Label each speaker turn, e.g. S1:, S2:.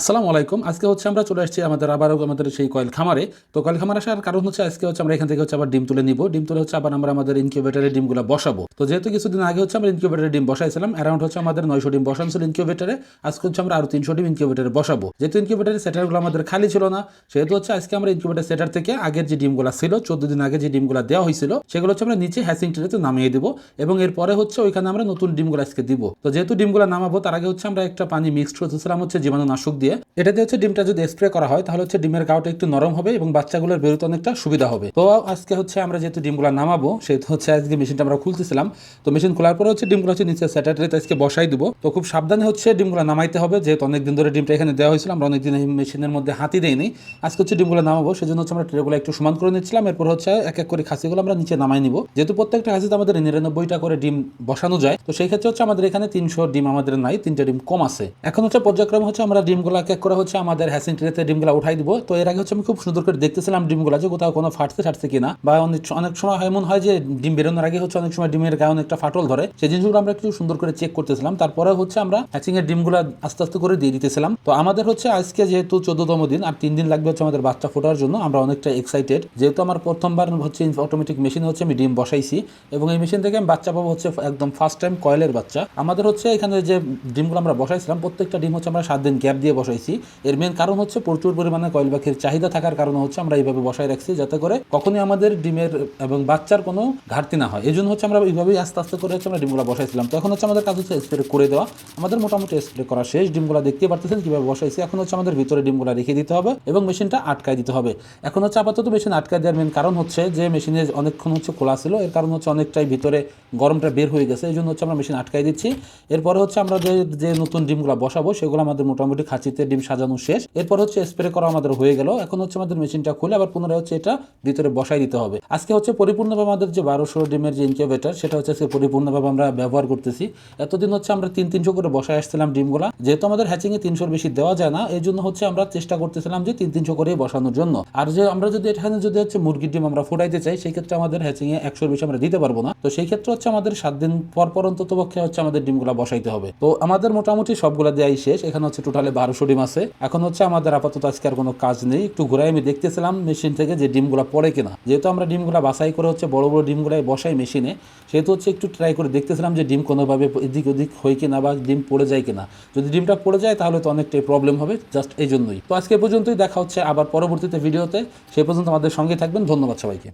S1: আসসালামু আলাইকুম। আজকে হচ্ছে আমরা চলে আসছি আমাদের আবারও আমাদের সেই কয়েল খামারে তো কয়েল খামার আসার কারণ হচ্ছে আজকে হচ্ছে আমরা এখান থেকে হচ্ছে আবার ডিম তুলে নিব। ডিম তুলে হচ্ছে আবার আমরা আমাদের ইনকিউবেটারে ডিমগুলো বসাবো। তো যেহেতু কিছুদিন আগে হচ্ছে আমরা ইনকিউবেটারে ডিম বসাইছিলাম অ্যারাউন্ড হচ্ছে আমাদের নয়শো ডিম বসানো ছিল ইনকিউবেটারে আজকে হচ্ছে আমরা আরও তিনশো ডিম ইনকিউবেটারে বসাবো। যেহেতু ইনকিউবেটারের সেটারগুলো আমাদের খালি ছিল না, সেহেতু হচ্ছে আজকে আমরা ইনকিউবেটার সেটার থেকে আগের যে ডিমগুলো ছিল, চোদ্দ দিন আগে যে ডিমগুলো দেওয়া হয়েছিল, সেগুলো হচ্ছে আমরা নিচে হ্যাসিং ট্রেতে নামিয়ে দিব এবং এরপরে হচ্ছে ওইখানে আমরা নতুন ডিমগুলো আজকে দিব। তো যেহেতু ডিমগুলো নামাবো, তার আগে হচ্ছে আমরা একটা পানি মিক্সড করতেছিলাম হচ্ছে জীবাণুনাশক দিয়ে। এটাতে হচ্ছে ডিমটা যদি স্প্রে করা হয়, তাহলে হচ্ছে ডিমের গাওটা একটু নরম হবে এবং বাচ্চাগুলোর বেরোতে অনেকটা সুবিধা হবে। তো আজকে হচ্ছে আমরা যেহেতু ডিমগুলো নামাবো, সেহেতু হচ্ছে আজকে মেশিনটা আমরা খুলতেছিলাম। তো মেশিন খোলার পরে হচ্ছে ডিমগুলো হচ্ছে নিচে স্যাটারডেতে আজকে বসাই দিব। তো খুব সাবধানে হচ্ছে ডিমগুলো নামাইতে হবে, যেহেতু অনেকদিন ধরে ডিমটা এখানে দেওয়া হয়েছিল, আমরা অনেকদিন এই মেশিনের মধ্যে হাতি দেয়নি আজকে হচ্ছে ডিমগুলো নামাবো, সেজন্য হচ্ছে আমরা ট্রেগুলো একটু সমান করে নিচ্ছিলাম। এরপর হচ্ছে এক এক করে খাসিগুলো আমরা নিচে নামাই নিব। যেহেতু প্রত্যেকটা খাসিতে আমাদের নিরানব্বইটা করে ডিম বসানো যায়, তো সেই ক্ষেত্রে হচ্ছে আমাদের এখানে তিনশো ডিম আমাদের নাই, তিনটা ডিম কম আছে। এখন হচ্ছে পর্যায়ক্রমে হচ্ছে আমরা ডিমগুলো এক করে হচ্ছে আমাদের হ্যাসিং ট্রেতে ডিমগুলো উঠাই দিব। তো এর আগে হচ্ছে আমি খুব সুন্দর করে দেখতেছিলাম ডিমগুলো যে কোথাও কোনো ফাটছে ফাটছে কিনা বা অনেক অনেক সময় এমন হয় যে ডিম বেরোনোর আগে হচ্ছে অনেক সময় ডিমের গায়ে অনেকটা ফাটল ধরে। সেই জিনিসগুলো আমরা একটু সুন্দর করে চেক করতেছিলাম। তারপরে হচ্ছে আমরা হ্যাচিং এর ডিমগুলো আস্তে আস্তে করে দিয়ে দিতেছিলাম। তো আমাদের হচ্ছে আজকে যেহেতু চোদ্দতম দিন, আর তিন দিন লাগবে হচ্ছে আমাদের বাচ্চা ফোটার জন্য, আমরা অনেকটা এক্সাইটেড যেহেতু আমার প্রথমবার হচ্ছে অটোমেটিক মেশিন হচ্ছে আমি ডিম বসাইছি এবং এই মেশিন থেকে আমি বাচ্চা পাবো হচ্ছে একদম ফার্স্ট টাইম কয়েলের বাচ্চা। আমাদের হচ্ছে এখানে যে ডিমগুলো আমরা বসাইছিলাম, প্রত্যেকটা ডিম হচ্ছে আমরা সাত দিন গ্যাপ দিয়ে বসাইছি। এর মেন কারণ হচ্ছে প্রচুর পরিমাণে কয়েল পাখির চাহিদা থাকার কারণে হচ্ছে আমরা এইভাবে বসাই রাখছি যাতে করে কখনোই আমাদের ডিমের এবং বাচ্চার কোনো ঘাটতি না হয়। এই জন্য হচ্ছে আমরা এইভাবেই আস্তে আস্তে করে হচ্ছে আমরা ডিমগুলো বসাইছিলাম। তো এখন হচ্ছে আমাদের কাজ হচ্ছে স্প্রে করে দেওয়া। আমাদের মোটামুটি স্প্রে করা শেষ। ডিমগুলো দেখতে পারতেছেন কীভাবে বসাইছি। এখন হচ্ছে আমাদের ভিতরে ডিমগুলো রেখে দিতে হবে এবং মেশিনটা আটকায় দিতে হবে। এখন হচ্ছে আপাতত মেশিন আটকায় দেওয়ার মেন কারণ হচ্ছে যে মেশিনে অনেকক্ষণ হচ্ছে খোলা ছিল। এর কারণ হচ্ছে অনেকটাই ভিতরে গরমটা বের হয়ে গেছে। এই জন্য হচ্ছে আমরা মেশিন আটকায় দিচ্ছি। এরপরে হচ্ছে আমরা যে যে নতুন ডিমগুলো বসাবো সেগুলো আমাদের মোটামুটি খাঁচিতে ডিম সাজানো শেষ। এরপর হচ্ছে স্প্রে করা আমাদের হয়ে গেল। এখন হচ্ছে আমাদের মেশিনটা খুলে আবার পুনরায় হচ্ছে এটা ভিতরে বসাই দিতে হবে। আজকে হচ্ছে পরিপূর্ণভাবে আমাদের যে বারোশো ডিমের যে ইনকিউবেটার সেটা হচ্ছে আজকে পরিপূর্ণভাবে আমরা ব্যবহার করতেছি। এতদিন হচ্ছে আমরা তিন তিনশো করে বসায় আসছিলাম ডিমগুলা। যেহেতু আমাদের হ্যাচিং এ তিনশোর বেশি দেওয়া যায় না, এই জন্য হচ্ছে আমরা চেষ্টা করতেছিলাম যে তিন তিনশো করেই বসানোর জন্য। আর যে আমরা যদি এখানে যদি হচ্ছে মুরগির ডিম আমরা ফুটাইতে চাই সেই ক্ষেত্রে আমাদের হ্যাচিং এ একশোর বেশি আমরা দিতে পারব না। তো সেই ক্ষেত্রে হচ্ছে আমাদের সাত দিন পর পর অন্তত পক্ষে হচ্ছে আমাদের ডিমগুলা বসাইতে হবে। তো আমাদের মোটামুটি সবগুলা দেওয়াই শেষ। এখানে হচ্ছে টোটালে বারোশো ডিম আছে। এখন হচ্ছে আমাদের আপাতত আজকে আর কোনো কাজ নেই। একটু ঘুরাই আমি দেখতেছিলাম মেশিন থেকে যে ডিমগুলা পড়ে কিনা। যেহেতু আমরা ডিমগুলা বাছাই করে হচ্ছে বড় বড় ডিমগুলাই বসাই মেশিনে, সেহেতু হচ্ছে একটু ট্রাই করে দেখতেছিলাম যে ডিম কোনোভাবে এদিক ওদিক হয় কিনা বা ডিম পড়ে যায় কিনা। যদি ডিমটা পড়ে যায় তাহলে তো অনেকটাই প্রবলেম হবে জাস্ট এই জন্যই। তো আজকে পর্যন্তই দেখা হচ্ছে আবার পরবর্তীতে ভিডিওতে সে পর্যন্ত আমাদের সঙ্গে থাকবেন। ধন্যবাদ সবাইকে।